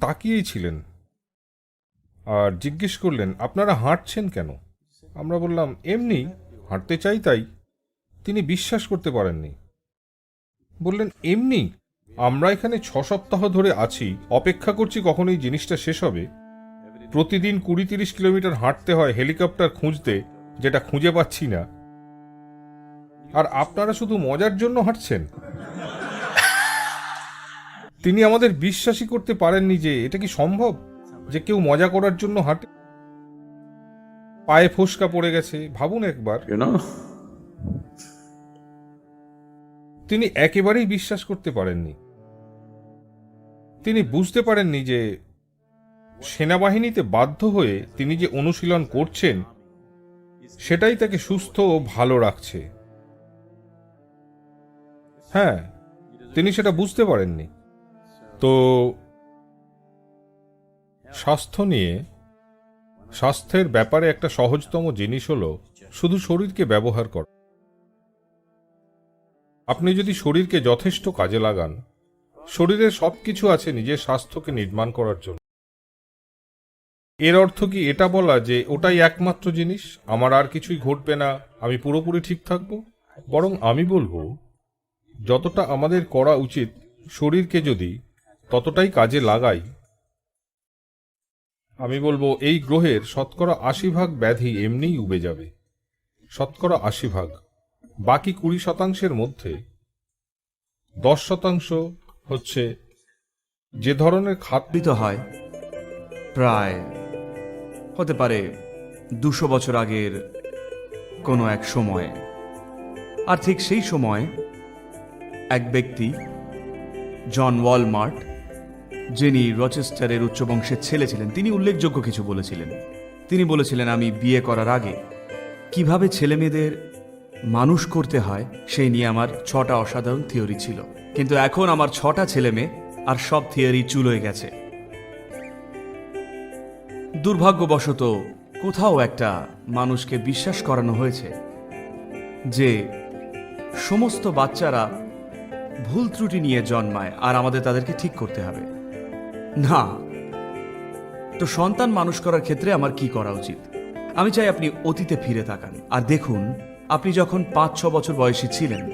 তাকিয়েই ছিলেন। আর জিজ্ঞেস করলেন, আপনারা হাঁটছেন কেন? আমরা বললাম, এমনি, হাঁটতে চাই তাই। তিনি বিশ্বাস করতে পারেননি। বললেন, এমনি, আমরা এখানে ছ সপ্তাহ ধরে আছি, অপেক্ষা করছি কখন এই জিনিসটা শেষ হবে। প্রতিদিন কুড়ি তিরিশ কিলোমিটার হাঁটতে হয় হেলিকপ্টার খুঁজতে, যেটা খুঁজে পাচ্ছি না। আর আপনারা শুধু মজার জন্য হাঁটছেন? তিনি আমাদের বিশ্বাসই করতে পারেননি যে এটা কি সম্ভব? যে কেউ মজা করার জন্য হাঁটে? পায়ে ফোসকা পড়ে গেছে। ভাবুন একবার। তিনি একেবারেই বিশ্বাস করতে পারেননি। তিনি বুঝতে পারেননি যে সেনাবাহিনীতে বাধ্য হয়ে তিনি যে অনুশীলন করছেন সেটাই তাকে সুস্থ ও ভালো রাখছে। হ্যাঁ তিনি সেটা বুঝতে পারেননি। তো স্বাস্থ্য নিয়ে স্বাস্থ্যের ব্যাপারে একটা সহজতম জিনিস হলো শুধু শরীরকে ব্যবহার করা। আপনি যদি শরীরকে যথেষ্ট কাজে লাগান শরীরের সবকিছু আছে নিজের স্বাস্থ্যকে নির্মাণ করার জন্য। এর অর্থ কি এটা বলা যে ওটাই একমাত্র জিনিস, আমার আর কিছুই ঘটবে না, আমি পুরোপুরি ঠিক থাকব? বরং আমি বলব, যতটা আমাদের করা উচিত, শরীরকে যদি ততটাই কাজে লাগাই। আমি বলব, এই গ্রহের শতকরা আশি ভাগ ব্যাধি এমনিই উবে যাবে। শতকরা আশি ভাগ। বাকি কুড়ি শতাংশের মধ্যে দশ শতাংশ হচ্ছে যে ধরনের খাদ্য স্থাপিত হয়। প্রায় হতে পারে দুশো বছর আগের কোনো এক সময়ে। আর ঠিক সেই সময় এক ব্যক্তি, জন ওয়ালমার্ট যিনি রচেস্টারের উচ্চবংশের ছেলে ছিলেন, তিনি উল্লেখযোগ্য কিছু বলেছিলেন। তিনি বলেছিলেন, আমি বিয়ে করার আগে কীভাবে ছেলে মেয়েদের মানুষ করতে হয়, সেই নিয়ে আমার ছটা অসাধারণ থিওরি ছিল। কিন্তু এখন আমার ছটা ছেলে মেয়ে আর সব থিওরি চুলোয় গেছে। দুর্ভাগ্যবশত কোথাও একটা মানুষকে বিশ্বাস করানো হয়েছে যে সমস্ত বাচ্চারা ভুল ত্রুটি নিয়ে জন্মায় আর আমাদের তাদেরকে ঠিক করতে হবে। না। তো সন্তান মানুষ করার ক্ষেত্রে আমার কি করা উচিত? আমি চাই আপনি অতীতে ফিরে তাকান। আর দেখুন, আপনি যখন পাঁচ, ছ বছর বয়সী ছিলেন,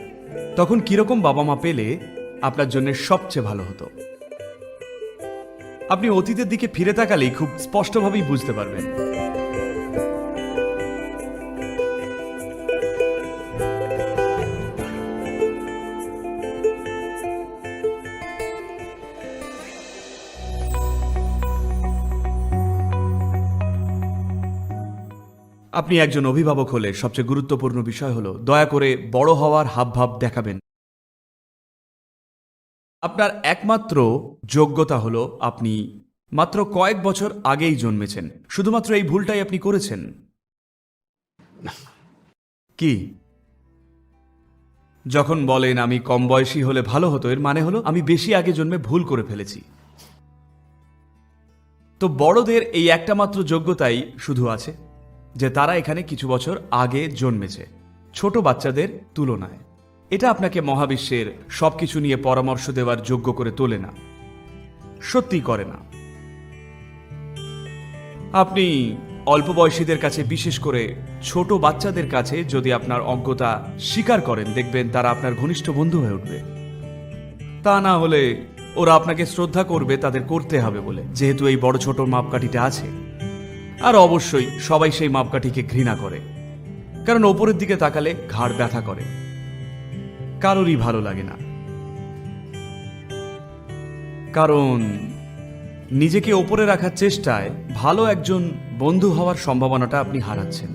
তখন কীরকম বাবা মা পেলে আপনার জন্য সবচেয়ে ভালো হতো। আপনি অতীতের দিকে ফিরে তাকালেই খুব স্পষ্টভাবেই বুঝতে পারবেন। আপনি একজন অভিভাবক হলে সবচেয়ে গুরুত্বপূর্ণ বিষয় হলো, দয়া করে বড় হওয়ার হাবভাব দেখাবেন। আপনার একমাত্র যোগ্যতা হলো, আপনি মাত্র কয়েক বছর আগেই জন্মেছেন। শুধুমাত্র এই ভুলটাই আপনি করেছেন? কি? যখন বলেন আমি কম বয়সী হলে ভালো হতো, এর মানে হলো আমি বেশি আগে জন্মে ভুল করে ফেলেছি। তো বড়দের এই একটা মাত্র যোগ্যতাই শুধু আছে। যে তারা এখানে কিছু বছর আগে জন্মেছে, ছোট বাচ্চাদের তুলনায়। এটা আপনাকে মহাবিশ্বের সবকিছু নিয়ে পরামর্শ দেওয়ার যোগ্য করে তোলে না। সত্যি করে না। আপনি অল্প বয়সীদের কাছে, বিশেষ করে ছোট বাচ্চাদের কাছে যদি আপনার অজ্ঞতা স্বীকার করেন, দেখবেন তারা আপনার ঘনিষ্ঠ বন্ধু হয়ে উঠবে। তা না হলে ওরা আপনাকে শ্রদ্ধা করবে, তাদের করতে হবে বলে। যেহেতু এই বড় ছোট মাপকাঠিটা আছে। আর অবশ্যই সবাই সেই মাপকাঠিকে ঘৃণা করে, কারণ ওপরের দিকে তাকালে ঘাড় ব্যথা করে। কারোরই ভালো লাগে না। কারণ নিজেকে ওপরে রাখার চেষ্টায় ভালো একজন বন্ধু হওয়ার সম্ভাবনাটা আপনি হারাচ্ছেন।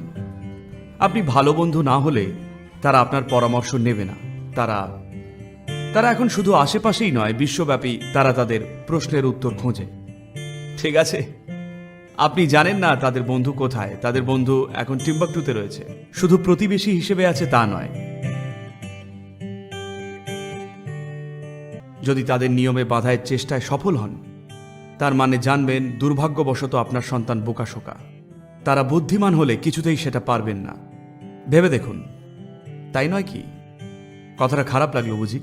আপনি ভালো বন্ধু না হলে তারা আপনার পরামর্শ নেবে না। তারা তারা এখন শুধু আশেপাশেই নয়, বিশ্বব্যাপী তারা তাদের প্রশ্নের উত্তর খোঁজে। ঠিক আছে। আপনি জানেন না তাদের বন্ধু কোথায়? তাদের বন্ধু এখন টিম্বাকটুতে রয়েছে। শুধু প্রতিবেশী হিসেবে আছে তা নয়। যদি তাদের নিয়মে বাধায় চেষ্টায় সফল হন, তার মানে জানবেন দুর্ভাগ্যবশত আপনার সন্তান বোকাশোকা তারা বুদ্ধিমান হলে কিছুতেই সেটা পারবেন না। ভেবে দেখুন। তাই নয় কি? কথাটা খারাপ লাগল বুঝি?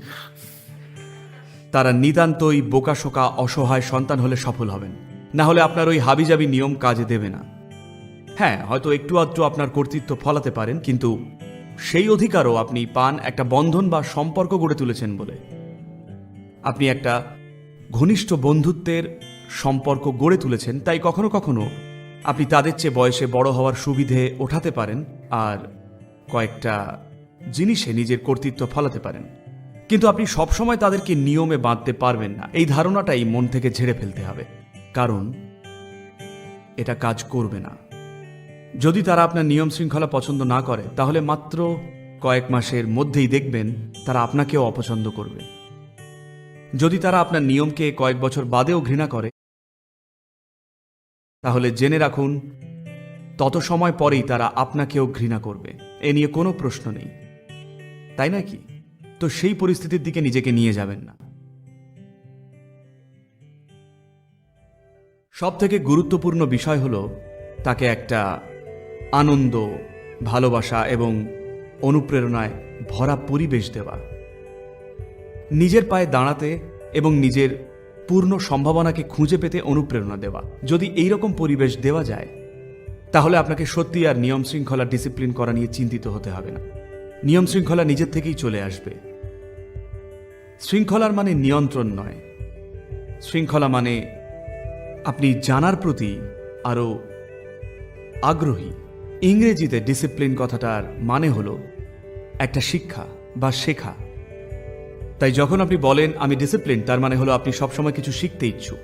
তারা নিতান্তই বোকাশোকা অসহায় সন্তান হলে সফল হবেন। না হলে আপনার ওই হাবিজাবি নিয়ম কাজে দেবে না। হ্যাঁ হয়তো একটু আধটু আপনার কর্তৃত্ব ফলাতে পারেন, কিন্তু সেই অধিকারও আপনি পান একটা বন্ধন বা সম্পর্ক গড়ে তুলেছেন বলে। আপনি একটা ঘনিষ্ঠ বন্ধুত্বের সম্পর্ক গড়ে তুলেছেন, তাই কখনো কখনো আপনি তাদের চেয়ে বয়সে বড় হওয়ার সুবিধে ওঠাতে পারেন আর কয়েকটা জিনিসে নিজের কর্তৃত্ব ফলাতে পারেন। কিন্তু আপনি সবসময় তাদেরকে নিয়মে বাঁধতে পারবেন না। এই ধারণাটাই মন থেকে ঝেড়ে ফেলতে হবে। কারণ এটা কাজ করবে না। যদি তারা আপনার নিয়ম শৃঙ্খলা পছন্দ না করে, তাহলে মাত্র কয়েক মাসের মধ্যেই দেখবেন তারা আপনাকেও অপছন্দ করবে। যদি তারা আপনার নিয়মকে কয়েক বছর বাদেও ঘৃণা করে, তাহলে জেনে রাখুন, তত সময় পরেই তারা আপনাকেও ঘৃণা করবে। এ নিয়ে কোনো প্রশ্ন নেই। তাই নাকি তো সেই পরিস্থিতির দিকে নিজেকে নিয়ে যাবেন না। সব থেকে গুরুত্বপূর্ণ বিষয় হলো তাকে একটা আনন্দ, ভালোবাসা এবং অনুপ্রেরণায় ভরা পরিবেশ দেওয়া। নিজের পায়ে দাঁড়াতে এবং নিজের পূর্ণ সম্ভাবনাকে খুঁজে পেতে অনুপ্রেরণা দেওয়া। যদি এই রকম পরিবেশ দেওয়া যায়, তাহলে আপনাকে সত্যি আর নিয়ম শৃঙ্খলা, ডিসিপ্লিন করা নিয়ে চিন্তিত হতে হবে না। নিয়ম শৃঙ্খলা নিজের থেকেই চলে আসবে। শৃঙ্খলার মানে নিয়ন্ত্রণ নয়। শৃঙ্খলা মানে আপনি জানার প্রতি আরও আগ্রহী। ইংরেজিতে ডিসিপ্লিন কথাটার মানে হলো একটা শিক্ষা বা শেখা। তাই যখন আপনি বলেন আমি ডিসিপ্লিন তার মানে হলো আপনি সবসময় কিছু শিখতে ইচ্ছুক।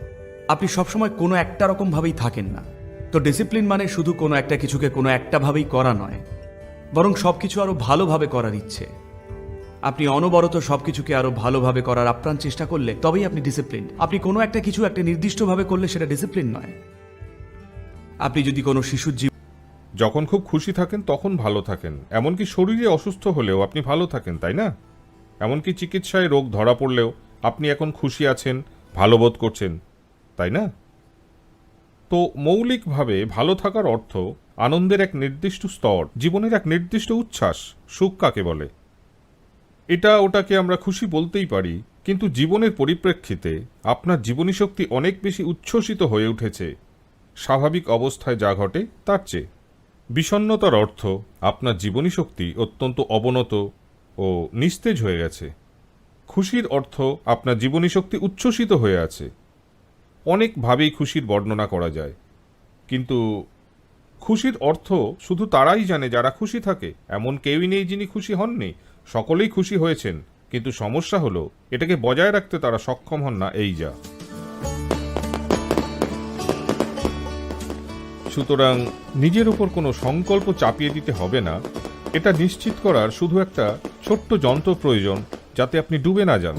আপনি সবসময় কোনো একটা রকমভাবেই থাকেন না। তো ডিসিপ্লিন মানে শুধু কোনো একটা কিছুকে কোনো একটা ভাবেই করা নয়, বরং সব কিছু আরও ভালোভাবে করার ইচ্ছে। আপনি অনবরত সবকিছুকে আরও ভালোভাবে করার আপ্রাণ চেষ্টা করলে তবেই আপনি ডিসিপ্লিন আপনি কোনো একটা কিছু একটা নির্দিষ্টভাবে করলে সেটা ডিসিপ্লিন নয়। আপনি যদি কোনো শিশুর জীবন যখন খুব খুশি থাকেন, তখন ভালো থাকেন। এমনকি শরীরে অসুস্থ হলেও আপনি ভালো থাকেন, তাই না? এমনকি চিকিৎসায় রোগ ধরা পড়লেও আপনি এখন খুশি আছেন, ভালো বোধ করছেন, তাই না? তো মৌলিকভাবে ভালো থাকার অর্থ আনন্দের এক নির্দিষ্ট স্তর, জীবনের এক নির্দিষ্ট উচ্ছ্বাস, সুখ কাকে বলে? এটা ওটাকে আমরা খুশি বলতেই পারি, কিন্তু জীবনের পরিপ্রেক্ষিতে আপনার জীবনী শক্তি অনেক বেশি উচ্ছ্বসিত হয়ে উঠেছে। স্বাভাবিক অবস্থায় যা ঘটে, তার চেয়ে। বিষণ্নতার অর্থ আপনার জীবনী শক্তি অত্যন্ত অবনত ও নিস্তেজ হয়ে গেছে। খুশির অর্থ আপনার জীবনী শক্তি উচ্ছ্বসিত হয়ে আছে। অনেকভাবেই খুশির বর্ণনা করা যায়, কিন্তু খুশির অর্থ শুধু তারাই জানে যারা খুশি থাকে। এমন কেউই নেই যিনি খুশি হননি। সকলেই খুশি হয়েছেন, কিন্তু সমস্যা হলো, এটাকে বজায় রাখতে তারা সক্ষম হন না এই যা। সুতরাং নিজের উপর কোনো সংকল্প চাপিয়ে দিতে হবে না, এটা নিশ্চিত করার শুধু একটা ছোট্ট যন্ত্র প্রয়োজন, যাতে আপনি ডুবে না যান।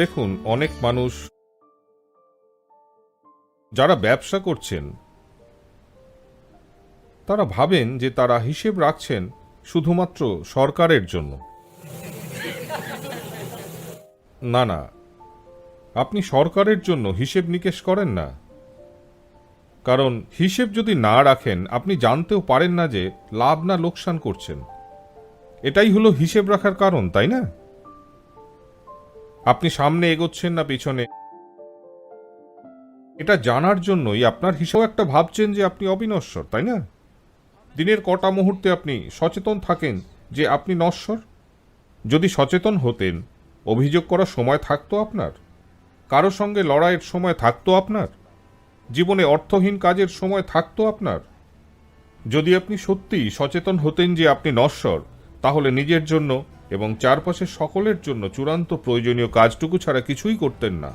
দেখুন, অনেক মানুষ যারা ব্যবসা করছেন তারা ভাবেন যে তারা হিসেব রাখছেন শুধুমাত্র সরকারের জন্য। না না, আপনি সরকারের জন্য হিসেব নিকেশ করেন না। কারণ হিসেব যদি না রাখেন, আপনি জানতেও পারেন না যে লাভ না লোকসান করছেন। এটাই হলো হিসেব রাখার কারণ, তাই না? আপনি সামনে এগোচ্ছেন না পিছনে। এটা জানার জন্যই আপনার হিসেব। একটা ভাবছেন যে আপনি অবিনশ্বর, তাই না? দিনের কটা মুহূর্তে আপনি সচেতন থাকেন যে আপনি নশ্বর? যদি সচেতন হতেন, অভিযোগ করার সময় থাকতো আপনার? কারও সঙ্গে লড়াইয়ের সময় থাকতো আপনার? জীবনে অর্থহীন কাজের সময় থাকতো আপনার? যদি আপনি সত্যিই সচেতন হতেন যে আপনি নশ্বর, তাহলে নিজের জন্য এবং চারপাশের সকলের জন্য চূড়ান্ত প্রয়োজনীয় কাজটুকু ছাড়া কিছুই করতেন না।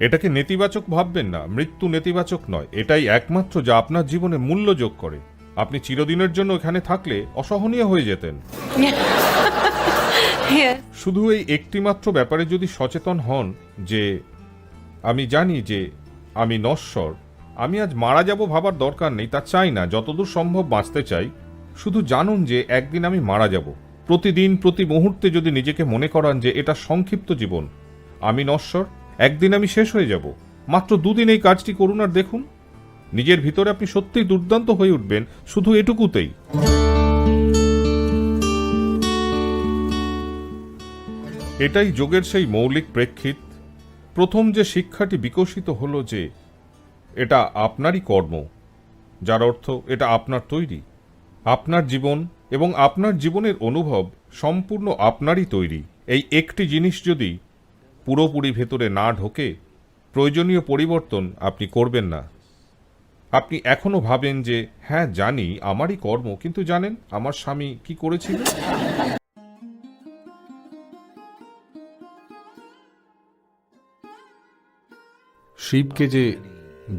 এটাকে নেতিবাচক ভাববেন না, মৃত্যু নেতিবাচক নয়, এটাই একমাত্র যা আপনার জীবনে মূল্য যোগ করে। আপনি চিরদিনের জন্য এখানে থাকলে অসহনীয় হয়ে যেতেন। শুধু এই একটিমাত্র ব্যাপারে যদি সচেতন হন যে আমি জানি যে আমি নশ্বর আমি আজ মারা যাব ভাবার দরকার নেই তা চাই না যতদূর সম্ভব বাঁচতে চাই। শুধু জানুন যে একদিন আমি মারা যাব। প্রতিদিন প্রতি মুহূর্তে যদি নিজেকে মনে করান যে এটা সংক্ষিপ্ত জীবন। আমি নশ্বর একদিন আমি শেষ হয়ে যাব। মাত্র দুদিন এই কাজটি করুন আর দেখুন। নিজের ভিতরে আপনি সত্যিই দুর্দান্ত হয়ে উঠবেন, শুধু এটুকুতেই। এটাই যোগের সেই মৌলিক প্রেক্ষিত। প্রথম যে শিক্ষাটি বিকশিত হলো যে, এটা আপনারই কর্ম, যার অর্থ এটা আপনার তৈরি। আপনার জীবন এবং আপনার জীবনের অনুভব সম্পূর্ণ আপনারই তৈরি। এই একটি জিনিস যদি পুরোপুরি ভেতরে না ঢোকে, প্রয়োজনীয় পরিবর্তন আপনি করবেন না। আপনি এখনও ভাবেন যে হ্যাঁ জানি আমারই কর্ম কিন্তু জানেন আমার স্বামী কি করেছিল শিবকে যে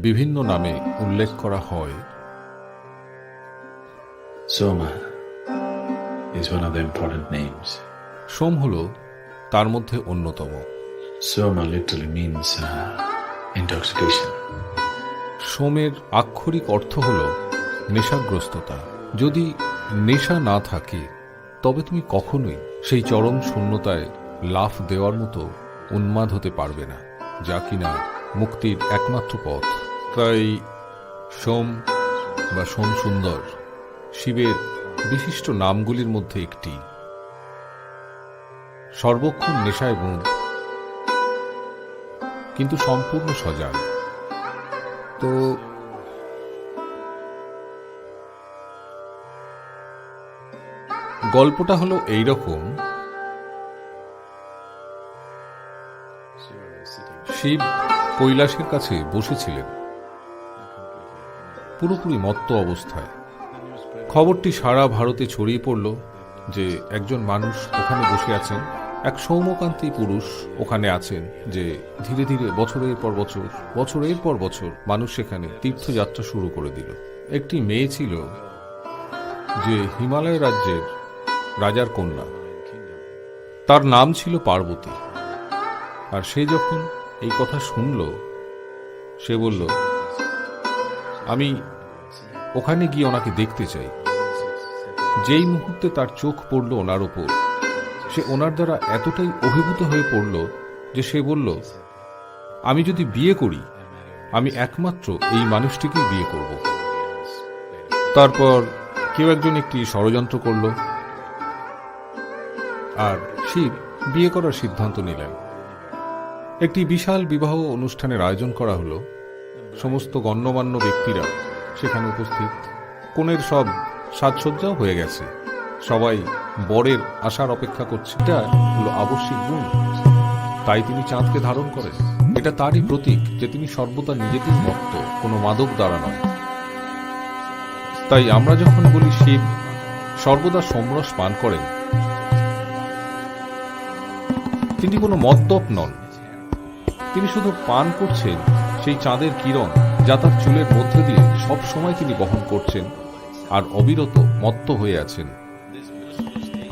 বিভিন্ন নামে উল্লেখ করা হয় Soma is one of the important names. সোম হল তার মধ্যে অন্যতম literally means uh, intoxication. সোমের আক্ষরিক অর্থ হল নেশাগ্রস্ততা। যদি নেশা না থাকে, তবে তুমি কখনোই সেই চরম শূন্যতায় লাফ দেওয়ার মতো উন্মাদ হতে পারবে না, যা কিনা মুক্তির একমাত্র পথ। তাই সোম বা সোম সুন্দর শিবের বিশিষ্ট নামগুলির মধ্যে একটি। সর্বক্ষণ নেশায় বুঁদ কিন্তু সম্পূর্ণ সজাগ। তো গল্পটা হলো এই রকম শিব কৈলাসের কাছে বসেছিলেন। পুরোপুরি মত্ত অবস্থায়। খবরটি সারা ভারতে ছড়িয়ে পড়ল যে একজন মানুষ ওখানে বসে আছেন। এক সৌমকান্তি পুরুষ ওখানে আছেন যে ধীরে ধীরে বছরের পর বছর, বছরের পর বছর মানুষ সেখানে তীর্থযাত্রা শুরু করে দিল। একটি মেয়ে ছিল যে হিমালয় রাজ্যের রাজার কন্যা। তার নাম ছিল পার্বতী। আর সে যখন এই কথা শুনল, সে বলল, আমি ওখানে গিয়ে ওনাকে দেখতে চাই। যেই মুহূর্তে তার চোখ পড়ল ওনার ওপর সে ওনার দ্বারা এতটাই অভিভূত হয়ে পড়ল যে সে বলল, আমি যদি বিয়ে করি, আমি একমাত্র এই মানুষটিকেই বিয়ে করব। তারপর কেউ একজন একটি ষড়যন্ত্র করল আর শিব বিয়ে করার সিদ্ধান্ত নিলেন। একটি বিশাল বিবাহ অনুষ্ঠানের আয়োজন করা হলো। সমস্ত গণ্যমান্য ব্যক্তিরা সেখানে উপস্থিত। কোণের সব সাজসজ্জাও হয়ে গেছে। সবাই বরের আসার অপেক্ষা করছে। এটা হলো আবশ্যিক গুণ। তাই তিনি চাঁদকে ধারণ করেন। এটা তারই প্রতীক যে তিনি সর্বদা নিজেকেই মত্ত কোনো মাদক দ্বারা নয়। তাই আমরা যখন বলি শিব, সর্বদা সমরস পান করেন। তিনি কোনো মদ্যপ নন। তিনি শুধু পান করছেন সেই চাঁদের কিরণ, যা তার চুলের মধ্যে দিয়ে সব সময় তিনি বহন করছেন, আর অবিরত মত্ত হয়ে আছেন।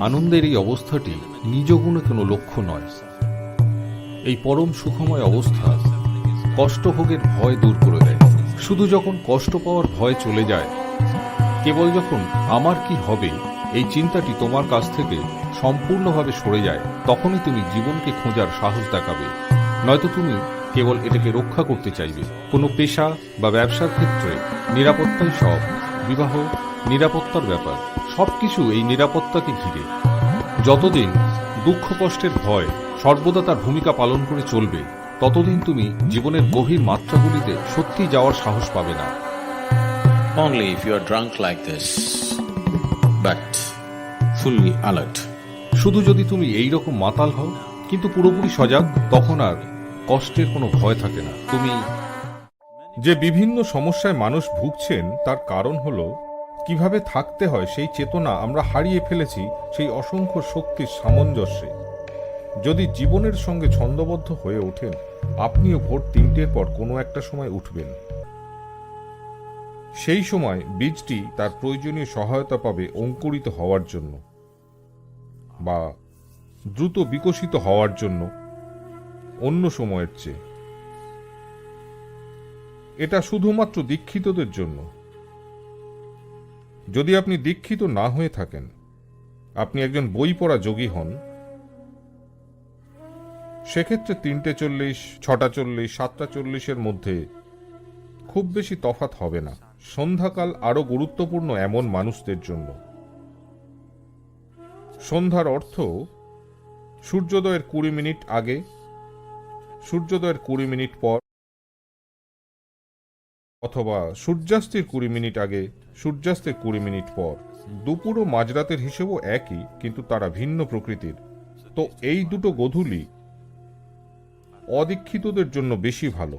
আনন্দের এই অবস্থাটি নিজ গুণে কোনো লক্ষ্য নয়। এই পরম সুখময় অবস্থা কষ্টভোগের ভয় দূর করে দেয়। শুধু যখন কষ্ট পাওয়ার ভয় চলে যায়, কেবল যখন আমার কি হবে, এই চিন্তাটি তোমার কাছ থেকে সম্পূর্ণভাবে সরে যায়, তখনই তুমি জীবনকে খোঁজার সাহস দেখাবে। নয়তো তুমি কেবল এটাকে রক্ষা করতে চাইবে। কোনো পেশা বা ব্যবসার ক্ষেত্রে নিরাপত্তাই সব। বিবাহ নিরাপত্তার ব্যাপার। সবকিছু এই নিরাপত্তাকে ঘিরে। যতদিন দুঃখ কষ্টের ভয় সর্বদা তার ভূমিকা পালন করে চলবে ততদিন তুমি জীবনের গভীর মাত্রাগুলিতে সত্যি যাওয়ার সাহস পাবে না। Only if you are drunk like this, but fully alert. শুধু যদি তুমি এই রকম মাতাল হও কিন্তু পুরোপুরি সজাগ তখন আর কষ্টের কোনো ভয় থাকে না। তুমি যে বিভিন্ন সমস্যায় মানুষ ভুগছেন তার কারণ হল কীভাবে থাকতে হয় সেই চেতনা আমরা হারিয়ে ফেলেছি সেই অসংখ্য শক্তির সামঞ্জস্যে। যদি জীবনের সঙ্গে ছন্দবদ্ধ হয়ে ওঠেন, আপনিও ভোর তিনটের পর কোনো একটা সময় উঠবেন। সেই সময় বীজটি তার প্রয়োজনীয় সহায়তা পাবে অঙ্কুরিত হওয়ার জন্য বা দ্রুত বিকশিত হওয়ার জন্য অন্য সময়ের চেয়ে। এটা শুধুমাত্র দীক্ষিতদের জন্য। যদি আপনি দীক্ষিত না হয়ে থাকেন, আপনি একজন বই পড়া যোগী হন। সেক্ষেত্রে তিনটে চল্লিশ, ছটা চল্লিশ, সাতটা চল্লিশের মধ্যে খুব বেশি তফাত হবে না। সন্ধ্যাকাল আরও গুরুত্বপূর্ণ এমন মানুষদের জন্য। সন্ধ্যার অর্থ, সূর্যোদয়ের কুড়ি মিনিট আগে, সূর্যোদয়ের কুড়ি মিনিট পর অথবা সূর্যাস্তের কুড়ি মিনিট আগে, সূর্যাস্তের কুড়ি মিনিট পর। দুপুর ও মাঝরাতের হিসেবও একই, কিন্তু তারা ভিন্ন প্রকৃতির। তো এই দুটো গধূলি অদীক্ষিতদের জন্য বেশি ভালো।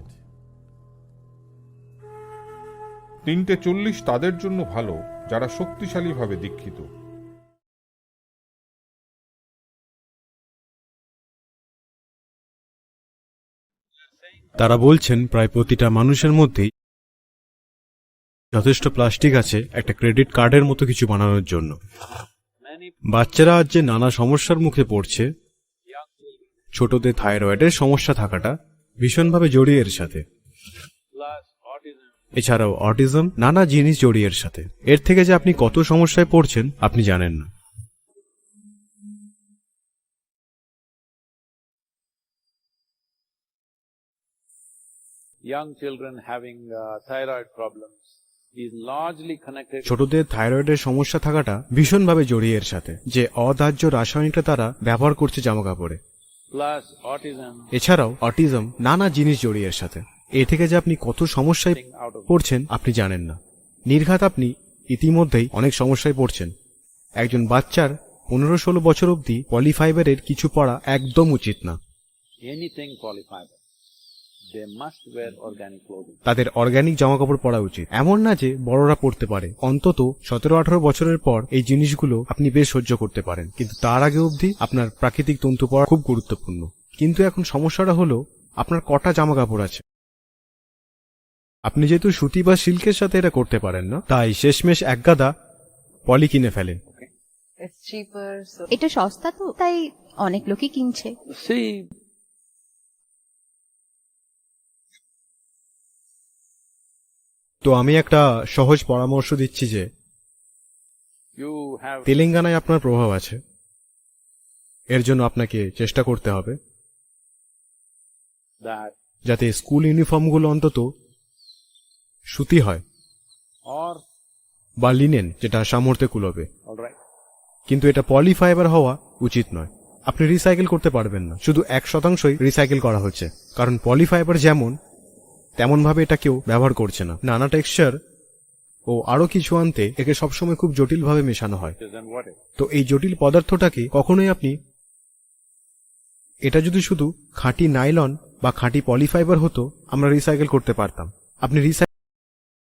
তিনটে চল্লিশ তাদের জন্য ভালো, যারা শক্তিশালীভাবে দীক্ষিত। তারা বলছেন, প্রায় প্রতিটা মানুষের মধ্যেই যথেষ্ট প্লাস্টিক আছে একটা ক্রেডিট কার্ডের মতো কিছু বানানোর জন্য। বাচ্চারা আজ যে নানা সমস্যার মুখে পড়ছে ছোটদের থাইরয়েডের সমস্যা থাকাটা ভীষণভাবে জড়িয়ে এর সাথে। এছাড়াও অটিজম নানা জিনিস জড়িয়ে এর সাথে। এর থেকে যে আপনি কত সমস্যায় পড়ছেন আপনি জানেন না। Young children having uh, thyroid problems. ছোটদের থাইরয়েডের সমস্যা থাকাটা ভীষণভাবে জড়িয়ে এর সাথে যে অদাহ্য রাসায়নিকটা তারা ব্যবহার করছে জামা কাপড়ে এছাড়াও অটিজম নানা জিনিস জড়িয়ে এর সাথে। এ থেকে যে আপনি কত সমস্যায় পড়ছেন আপনি জানেন না। নির্ঘাত আপনি ইতিমধ্যেই অনেক সমস্যায় পড়ছেন। একজন বাচ্চার পনেরো ষোলো বছর অবধি পলিফাইবারের কিছু পড়া একদম উচিত না। তাদের অর্গানিক জামাকাপড় পরা উচিত। এমন না যে বড়রা পড়তে পারে। অন্তত সতেরো আঠারো বছরের পর এই জিনিসগুলো আপনি বেশ সহ্য করতে পারেন। কিন্তু তার আগে অবধি আপনার প্রাকৃতিক তন্তু পরা খুব গুরুত্বপূর্ণ। কিন্তু এখন সমস্যাটা হলো আপনার কটা জামা কাপড় আছে? আপনি যেহেতু সুতি বা সিল্কের সাথে এটা করতে পারেন না তাই শেষমেশ এক গাদা পলি কিনে ফেলেন। It's cheaper, so এটা সস্তা তো তাই অনেক লোকই কিনছে। তো আমি একটা সহজ পরামর্শ দিচ্ছি যে তেলেঙ্গানায় আপনার প্রভাব আছে। এর জন্য আপনাকে চেষ্টা করতে হবে। যাতে স্কুল ইউনিফর্মগুলো অন্তত সুতি হয়। বা লিনেন যেটা সামর্থ্যে কুলবে. কিন্তু এটা পলিফাইবার হওয়া উচিত নয়। আপনি রিসাইকেল করতে পারবেন না। শুধু এক শতাংশই রিসাইকেল করা হচ্ছে। কারণ পলিফাইবার যেমন তেমন ভাবে এটা কেউ ব্যবহার করছে না নানা টেক্সচার ও আরও কিছু আনতে একে সবসময় খুব জটিলভাবে মেশানো হয়? তো এই জটিল পদার্থটাকে কখনোই আপনি এটা যদি শুধু খাঁটি নাইলন বা খাঁটি পলিফাইবার হতো, আমরা রিসাইকেল করতে পারতাম আপনি